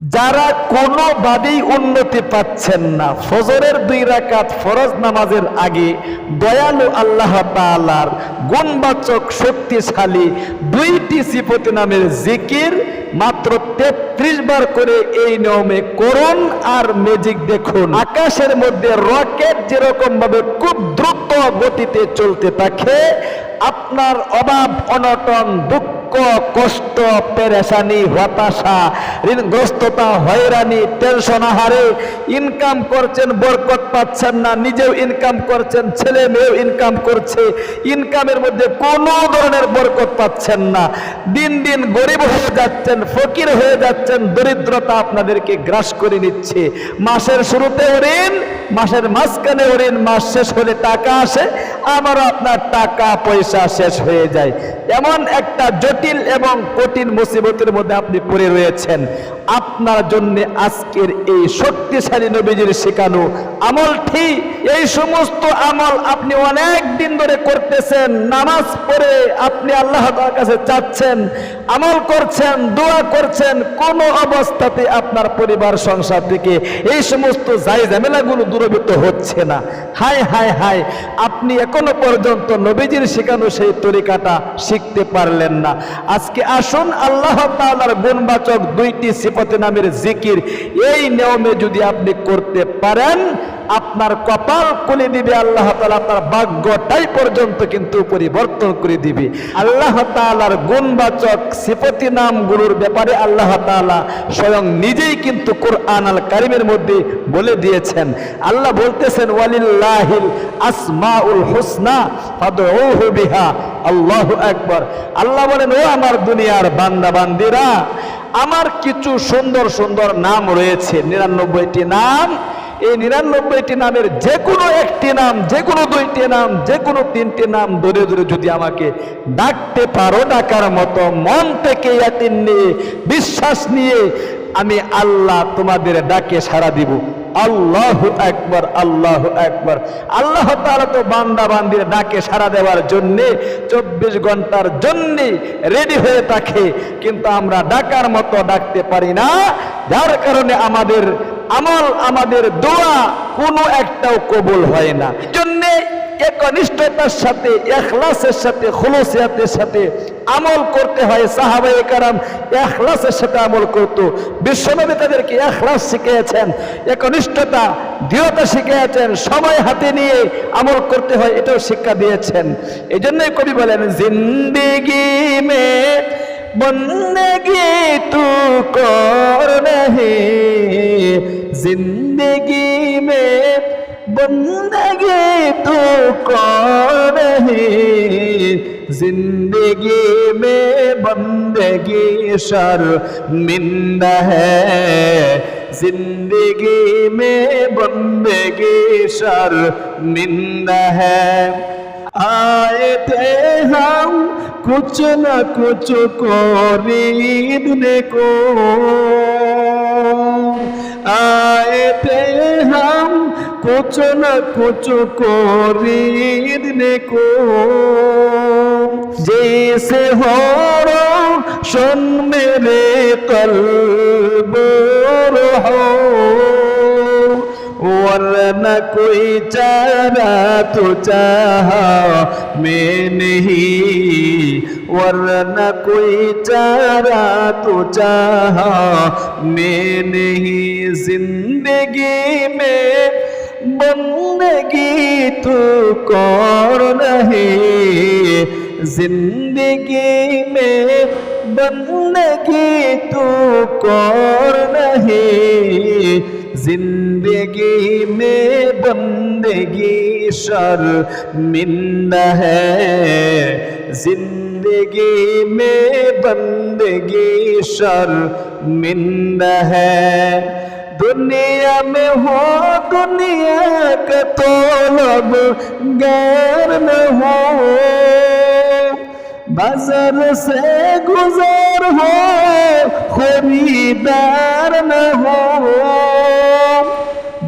যারা কোনোভাবেই উন্নতি পাচ্ছেন না, ফজরের দুই রাকাত ফরজ নামাজের আগে দয়ালু আল্লাহ তাআলার গুণবাচক শক্তিশালী দুইটি সিপতি নামের জিকির মাত্র তেত্রিশ বার করে এই নিয়মে করুন আর ম্যাজিক দেখুন। আকাশের মধ্যে রকেট যেরকম ভাবে খুব দ্রুত গতিতে চলতে থাকে আপনার অভাব, অনটন, দুঃখ, কষ্ট, পেরেশানি, হতাশা, ঋণগ্রস্ততা, হয়রানি, টেনশন, আহারে ইনকাম করছেন, বরকত পাচ্ছেন না, নিজেও ইনকাম করছেন, ছেলে মেয়েও ইনকাম করছে ইনকামের মধ্যে কোনো ধরনের বরকত পাচ্ছেন না। দিন দিন গরিব হয়ে যাচ্ছেন, ফকির হয়ে যাচ্ছেন, দরিদ্রতা আপনাদেরকে গ্রাস করে নিচ্ছে। মাসের শুরুতে ঋণ, মাসের মাঝখানে ঋণ, মাস শেষ হলে টাকা আসে, আমারও আপনার টাকা পয়সা শেষ হয়ে যায়। এমন একটা জটিল এবং কঠিন মুসিবতের মধ্যে আপনি পড়ে রয়েছেন। আপনার জন্য আজকের এই শক্তিশালী নবীজির শেখানো আমল ঠিক। এই সমস্ত আমল আপনি অনেক দিন ধরে করতেছেন, নামাজ পড়ে আপনি আল্লাহ তাআলার কাছে চাচ্ছেন, আমল করছেন, দোয়া করছেন, কোনো অবস্থাতে আপনার পরিবার, সংসার থেকে এই সমস্ত জাই ঝামেলাগুলো দূরীভূত হচ্ছে না। হায় হায় হায়, আপনি এখনও পর্যন্ত নবীজির শেখানো সেই তরিকাটা শিখতে পারলেন না। আজকে আসুন, আল্লাহ তাআলার গুণবাচক দুইটি সিফতে নামের জিকির এই নিয়মে যদি আপনি করতে পারেন, আপনার কপাল খুলে দিবে, আল্লাহ তাআলা আপনার ভাগ্যটাই পর্যন্ত কিন্তু পরিবর্তন করে দিবে। আল্লাহ তাআলার গুণবাচক সিফতি নামগুলোর ব্যাপারে আল্লাহ তাআলা স্বয়ং নিজেই কিন্তু কোরআন আল কারিমের মধ্যে বলে দিয়েছেন। আল্লাহ বলতেছেন, ওয়ালিল্লাহিল আসমাউল হুসনা বিহা। আল্লাহু আকবার। আল্লাহ বলেন, ও আমার দুনিয়ার বান্দা বান্দিরা আমার কিছু সুন্দর সুন্দর নাম রয়েছে, নিরানব্বইটি নাম। এই নিরানব্বইটি নামের যে কোনো একটি নাম যে কোনো দুইটি নাম যে কোনো তিনটি নাম ধরে ধরে যদি আমাকে ডাকতে পারো, ডাকার মতো মন থেকে ইয়াতিন নিয়ে, বিশ্বাস নিয়ে আমি আল্লাহ তোমাদের ডাকে সাড়া দিব। আল্লাহ একবার আল্লাহ একবার আল্লাহ তাআলা তো বান্দা বান্দির ডাকে সাড়া দেওয়ার জন্যে চব্বিশ ঘণ্টার জন্যে রেডি হয়ে থাকে। কিন্তু আমরা ডাকার মতো ডাকতে পারি না। যার কারণে আমাদের আমল, আমাদের দোয়া কোনো একটাও কবুল হয় না। জন্যে একনিষ্ঠতার সাথে, এখলাসের সাথে, খোলসিয়াতের সাথে আমল করতে হয় সাহাবাই কারাম। এখলাসের সাথে আমল করতো। বিশ্বনবী তাদেরকে এখলাস শিখিয়েছেন, একনিষ্ঠতা, দৃঢ়তা শিখিয়েছেন, সময় হাতে নিয়ে আমল করতে হয়, এটাও শিক্ষা দিয়েছেন। এই জন্যই কবি বলেন, জিন্দিগি মে বন্দেগি তু কর জিন্দিগি মে बंदगी तो कर नहीं ज़िंदगी में बंदगी शर्मिंदा है। ज़िंदगी में बंदगी शर्मिंदा है। आए थे हम कुछ न कुछ खरीदने को। आए थे हम কোচো না কোচো করির নেকো জেসে হর শোন মেরে কলব রহো ورنہ کوئی چارہ تو چاہا میں نہیں ورنہ کوئی چارہ تو چاہا میں نہیں زندگی میں बंदगी तो कौन नहीं? ज़िंदगी में बंदगी तो कौन नहीं? ज़िंदगी में बंदगी शर्मिंदा है। ज़िंदगी में बंदगी शर्मिंदा है। दुनिया में हो, दुनिया का तोलब गैर में हो। बाज़ार से गुजर हो, खरीदार न हो।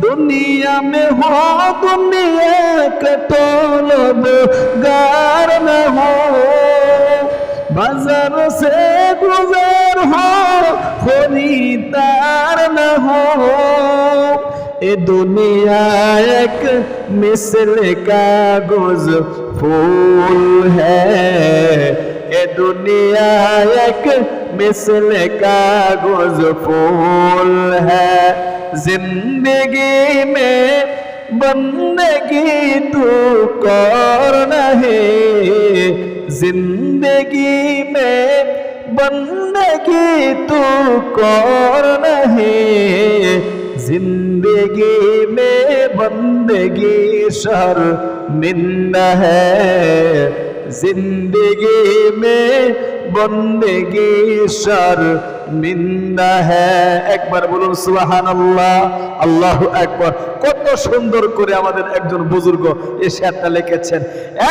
दुनिया में हो, दुनिया का तोलब गार न हो। बाज़ार से गुजर हो खरीदार हूँ। ये दुनिया एक मिसल कागज़ फूल है। ये दुनिया एक मिसल कागज़ फूल है। ज़िंदगी में बंदगी तू कर नहीं। ज़िंदगी में बंदगी तू कौन नहीं। ज़िंदगी में बंदगी शर मिंद है। ज़िंदगी में হ্যাঁ একবার বলুন সুবাহান আল্লাহ আল্লাহ একবার কত সুন্দর করে আমাদের একজন বুজুর্গ লিখেছেন,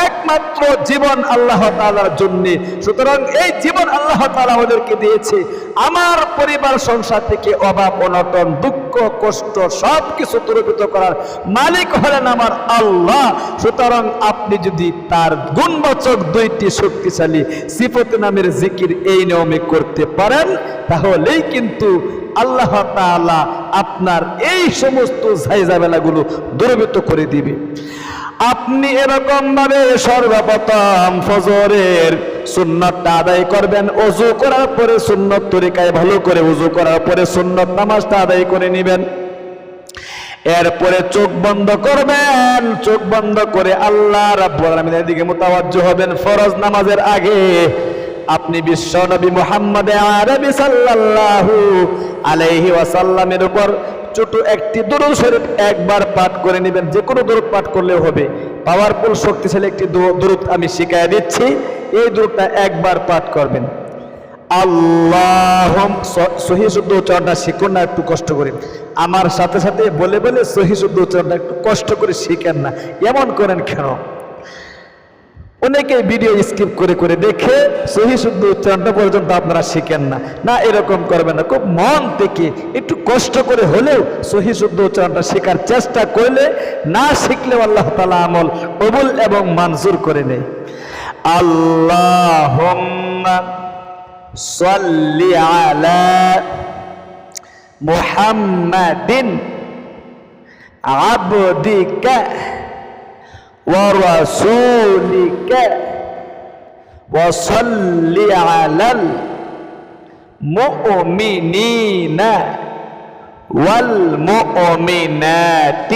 একমাত্র জীবন আল্লাহ তাআলার জন্য। সুতরাং এই জীবন আল্লাহ তাআলা আমাদেরকে দিয়েছে। আমার পরিবার সংসার থেকে অভাব, অনটন, দুঃখ, কষ্ট সব কিছু করার মালিক হলেন আমার আল্লাহ। সুতরাং আপনি যদি তার গুণবাচক দুইটি শক্তিশালী সিফত নামের জিকির এই নিয়মে করতে পারেন, তাহলেই কিন্তু আল্লাহ তাআলা আপনার এই সমস্ত ঝাইঝামেলাগুলো দূরীভূত করে দিবে। আপনি এরকম ভাবে সর্বপ্রথম ফজরের সুন্নতটা আদায় করবেন, অজু করার পরে সুন্নত তরিকায় ভালো করে অজু করার পরে সুন্নত নামাজটা আদায় করে নেবেন। এরপরে চোখ বন্ধ করবেন, চোখ বন্ধ করে আল্লাহ রাব্বুল আলামিনের দিকে মুতাওয়াজ্জ হবেন। ফরজ নামাজের আগে আপনি বিশ্ব নবী মুহাম্মদ আরবি সাল্লাল্লাহু আলাইহি ওয়াসাল্লামের উপর ছোট একটি দরুদ শরীফ একবার পাঠ করে নেবেন। যে কোনো দরুদ পাঠ করলে হবে। পাওয়ারফুল শক্তিশালী একটি দরুদ আমি শিখাই দিচ্ছি। এই দরুদটা একবার পাঠ করবেন। আল্লাহ সহি শুদ্ধ উচ্চারণটা শিখুন না, একটু কষ্ট করে। আমার সাথে সাথে বলে বলে সহি শুদ্ধ উচ্চারণটা একটু কষ্ট করে শিখেন না। এমন করেন কেন? অনেকে ভিডিও স্কিপ করে করে দেখে সহি শুদ্ধ উচ্চারণটা পর্যন্ত আপনারা শিখেন না। না, এরকম করবেন না। খুব মন থেকে একটু কষ্ট করে হলেও সহি শুদ্ধ উচ্চারণটা শেখার চেষ্টা করলে না শিখলেও আল্লাহ তালা আমল কবুল এবং মঞ্জুর করে নেয়। আল্লাহ মুহাম্মাদিন আবদিকা ورسولك وصل على المؤمنين والمؤمنات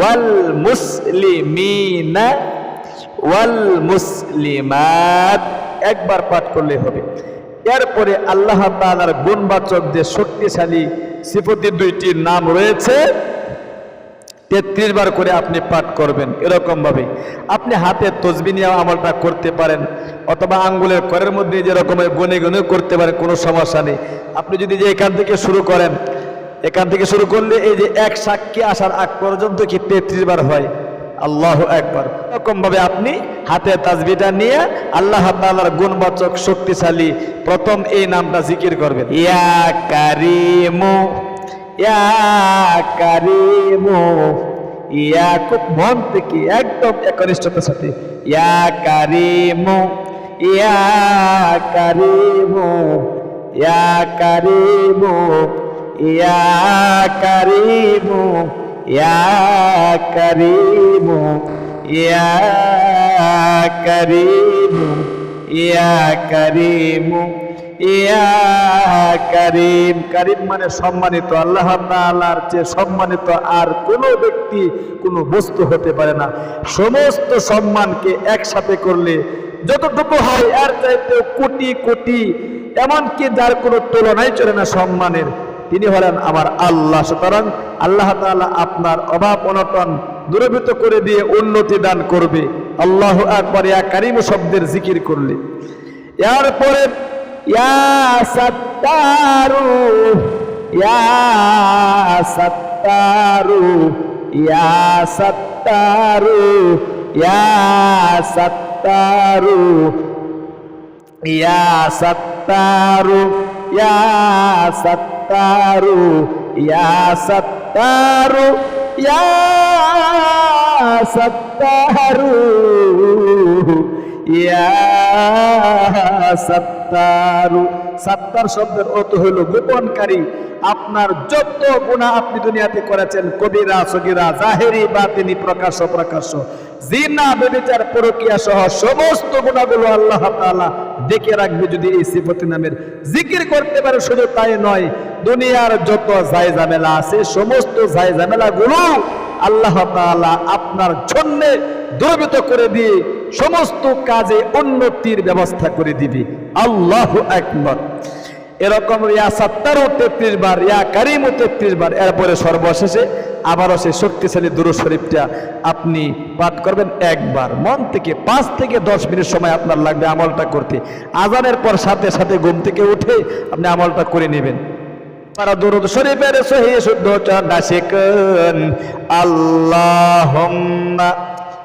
والمسلمين والمسلمات একবার পাঠ করলে হবে এরপরে আল্লাহ তাআলার গুণবাচক যে শক্তিশালী সিফতির দুইটি নাম রয়েছে তেত্রিশ বার করে আপনি পাঠ করবেন, এরকমভাবে। আপনি হাতে তসবি নিয়ে আমলটা করতে পারেন, অথবা আঙ্গুলের করের মধ্যে যেরকম গনে গনে করতে পারেন, কোনো সমস্যা নেই। আপনি যদি যে এখান থেকে শুরু করেন, এখান থেকে শুরু করলে এই যে এক সাক্ষী আসার আগ পর্যন্ত কি তেত্রিশ বার হয়? আল্লাহ একবার এরকমভাবে আপনি হাতে তাজবিটা নিয়ে আল্লাহ তাআলার গুণবাচক, শক্তিশালী প্রথম এই নামটা জিকির করবেন। ইয়া কারিমু ইয়া কারিমু, ইয়া খুব মন থেকে একদম একনিষ্ঠতার সাথে, ইয়া কারিমু ইয়া কারিমু ইয়া কারিমু ইয়া কারিমু ইয়া কারিমু ইয়া কারিমু ইয়া কারিমু। ইয়া কারিম। কারিম মানে সম্মানিত, আল্লাহ তাআলার চেয়ে সম্মানিত আর কোনো ব্যক্তি কোনো বস্তু হতে পারে না। সমস্ত সম্মানকে একসাথে করলে যতটুকু হয়, এর চাইতে কোটি কোটি, এমনকি যার কোনো তুলনাই চলে না সম্মানের, তিনি হলেন আমার আল্লাহ। সুতরাং আল্লাহ তাআলা আপনার অভাব অনটন দূরীভূত করে দিয়ে উন্নতি দান করবে। আল্লাহ আকবার, ইয়া কারিম শব্দের জিকির করলে। এরপরে ইয়া সত্তারু ইয়া সত্তারু ইয়া সত্তারু ইয়া সত্তারু ইয়া সত্তারু ইয়া সত্তারু ইয়া সত্তারু ইয়া সত্তারু ইয়া সাত্তারু। সাত্তার শব্দের অর্থ হইল গোপনকারী। আপনার যত গুণা আপনি দুনিয়াতে করেছেন, কবিরা, সগিরা, জাহেরি বা তিনি প্রকাশ্য প্রকাশ্য জিনা বেবিচার প্রক্রিয়া সহ সমস্ত গুণাগুলো আল্লাহ তাআলা দেখে রাখবে যদি এই সিফতি নামের জিকির করতে পারে শুধু তাই নয়, দুনিয়ার যত জায় ঝামেলা আছে, সমস্ত জায় ঝামেলা গুলো আল্লাহ তাআলা আপনার জন্য দূরীভূত করে দিয়ে সমস্ত কাজে উন্নতির ব্যবস্থা করে দিবি। আল্লাহ একমত এরকম ইয়া সাত্তারও তেত্রিশ বার ইয়া কারিমও তেত্রিশ বার, এরপরে সর্বশেষে আবারও সেই শক্তিশালী দুরু শরীফটা আপনি পাঠ করবেন একবার। মন থেকে পাঁচ থেকে দশ মিনিট সময় আপনার লাগবে আমলটা করতে। আজানের পর সাথে সাথে ঘুম থেকে উঠে আপনি আমলটা করে নেবেন। para durud শরীফের সহি শুদ্ধ চন্ডা আল্লাহুম্মা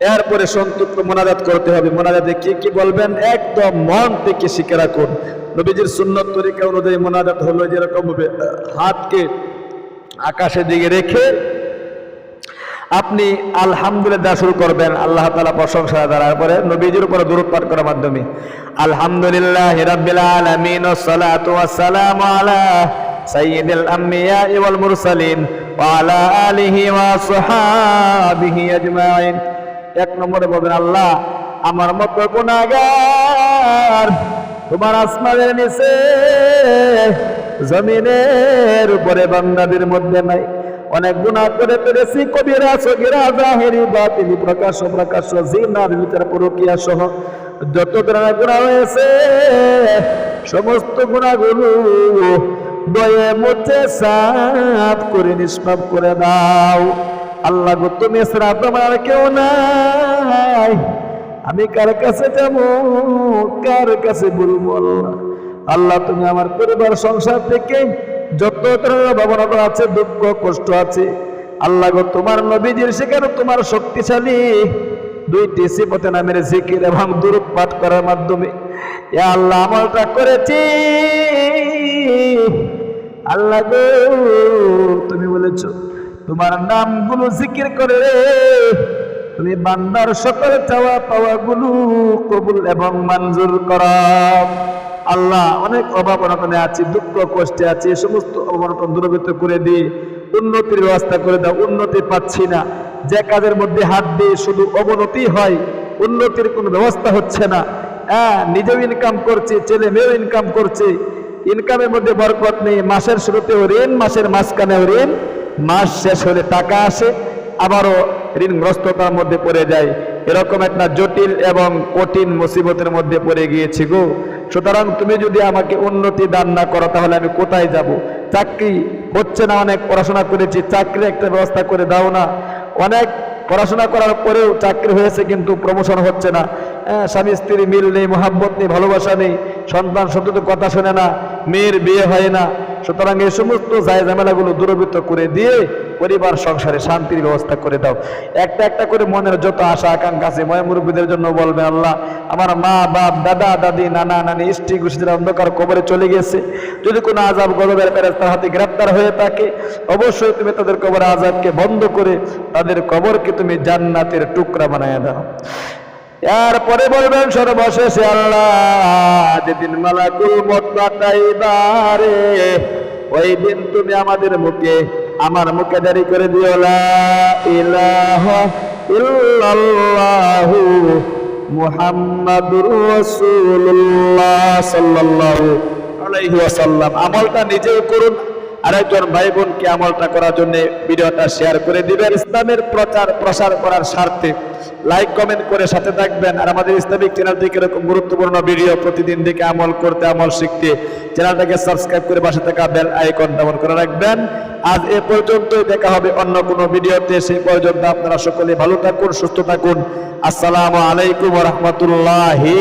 এরপরে সন্তুষ্ট মোনাজাত করতে হবে। মোনাজাতে কি কি বলবেন? একদম মন থেকে শিখে রাখুন। নবীজির সুন্নত তরিকা অনুযায়ী মোনাজাত হলো যেরকম ভাবে হাতকে আকাশের দিকে রেখে আপনি আলহামদুলিল্লাহ শুরু করবেন। আল্লাহ তালা প্রশংসা দ্বারা পরে নবীজির উপরে দূরত পাঠ করার মাধ্যমে। আলহামদুলিল্লাহ হিরাবিল আলামিন ওয়াসসালামু আলা সাইয়্যিদিল আম্বিয়া ওয়াল মুরসালিন ওয়া আলা আলিহি ওয়া সাহাবিহি আজমাইন। এক নম্বরে বলবেন, আল্লাহ, আমার মতো গুনাহগার তোমার আসমানের নিচে, জমিনের উপরে বান্দাদের মধ্যে নাই। অনেক গুণা করে পেরেছি কবিরা সগিরা জাহেরি বা তিনি প্রকাশ্য প্রকাশ্য জিনার ভিতরে প্রক্রিয়া সহ যত ধরনের গুণা হয়েছে, সমস্ত গুণাগুলো দয়ে মুছে সাফ করে নিষ্পাপ করে দাও। আল্লাহ গো, তুমি ছাড়া তোমার কেউ নাই। আমি কার কাছে যাব? কার কাছে বলব আল্লাহ? আল্লাহ, তুমি আমার পরিবার, সংসার থেকে যত ভাবনা আছে, দুঃখ, কষ্ট আছে, আল্লাহ গো, তোমার নবীজির সেখানে তোমার শক্তিশালী দুইটি সিপতে নামের জিকির এবং দুরূপ পাঠ করার মাধ্যমে। এ আল্লাহ, আমলটা করেছি। আল্লাহ গো, তুমি বলেছ তোমার নামগুলো জিকির করে তুমি বান্দার সকল চাওয়া পাওয়া গুলো কবুল এবং মঞ্জুর কর। আল্লাহ অনেক অভাব অনটনে আছি, দুঃখ কষ্টে আছি সমস্ত অভাব অনটন দূরবৃত্ত করে দিয়ে উন্নতির ব্যবস্থা করে দাও, উন্নতি পাচ্ছি না। যে কাজের মধ্যে হাত দিয়ে শুধু অবনতি হয়, উন্নতির কোনো ব্যবস্থা হচ্ছে না। হ্যাঁ নিজেও ইনকাম করছে, ছেলে মেয়েও ইনকাম করছে। ইনকামের মধ্যে বরকত নেই, মাসের শুরুতেও ঋণ, মাসের মাঝখানেও ঋণ। মাস শেষ হলে টাকা আসে, আবারও ঋণগ্রস্ততার মধ্যে পড়ে যায়। এরকম একটা জটিল এবং কঠিন মুসিবতের মধ্যে পড়ে গিয়েছি গো। সুতরাং তুমি যদি আমাকে উন্নতি দান না করো, তাহলে আমি কোথায় যাব? চাকরি হচ্ছে না, অনেক পড়াশোনা করেছি, চাকরি একটা ব্যবস্থা করে দাও না। অনেক পড়াশোনা করার পরেও চাকরি হয়েছে, কিন্তু প্রমোশন হচ্ছে না। স্বামী স্ত্রী মিল নেই, মোহাব্বত নেই, ভালোবাসা নেই, সন্তান সন্তত কথা শোনে না, মেয়ের বিয়ে হয় না। সুতরাং এই সমস্ত জায় ঝামেলাগুলো দূরবৃত্ত করে দিয়ে পরিবার, সংসারে শান্তির ব্যবস্থা করে দাও। একটা একটা করে মনের যত আশা, আকাঙ্ক্ষা আছে ময় মুরব্বীদের জন্য বলবে আল্লাহ, আমার মা, বাপ, দাদা, দাদি, নানা, নানি, স্ত্রী গোষ্ঠীর অন্ধকার কবরে চলে গেছে যদি কোনো আজাব গজবের তার হাতে গ্রেপ্তার হয়ে থাকে, অবশ্যই তুমি তাদের কবর আজাবকে বন্ধ করে তাদের কবরকে তুমি জান্নাতের টুকরা বানায় দাও। এরপরে বলবেন সর্বশেষে আল্লাহ, যেদিন মালাকুল মত পাঠাইবারে ওই দিন তুমি আমাদের মুখে, আমার মুখে দাঁড়ি করে দিও ইলাহা ইল্লাল্লাহু মুহাম্মাদুর রাসূলুল্লাহ সাল্লাল্লাহু আলাইহি ওয়াসাল্লাম। আমলটা নিজেও করুন আরেকজন ভাই বোনকে আমলটা করার জন্য ভিডিওটা শেয়ার করে দিবেন। ইসলামের প্রচার, প্রসার করার স্বার্থে লাইক, কমেন্ট করে সাথে থাকবেন। আর আমাদের ইসলামিক চ্যানেল থেকে এরকম গুরুত্বপূর্ণ ভিডিও প্রতিদিন দেখে আমল করতে, আমল শিখতে, চ্যানেলটাকে সাবস্ক্রাইব করে পাশে থাকা বেল আইকন তেমন করে রাখবেন। আজ এ পর্যন্তই, দেখা হবে অন্য কোনো ভিডিওতে। সেই পর্যন্ত আপনারা সকলে ভালো থাকুন, সুস্থ থাকুন। আসসালামু আলাইকুম রহমতুল্লাহি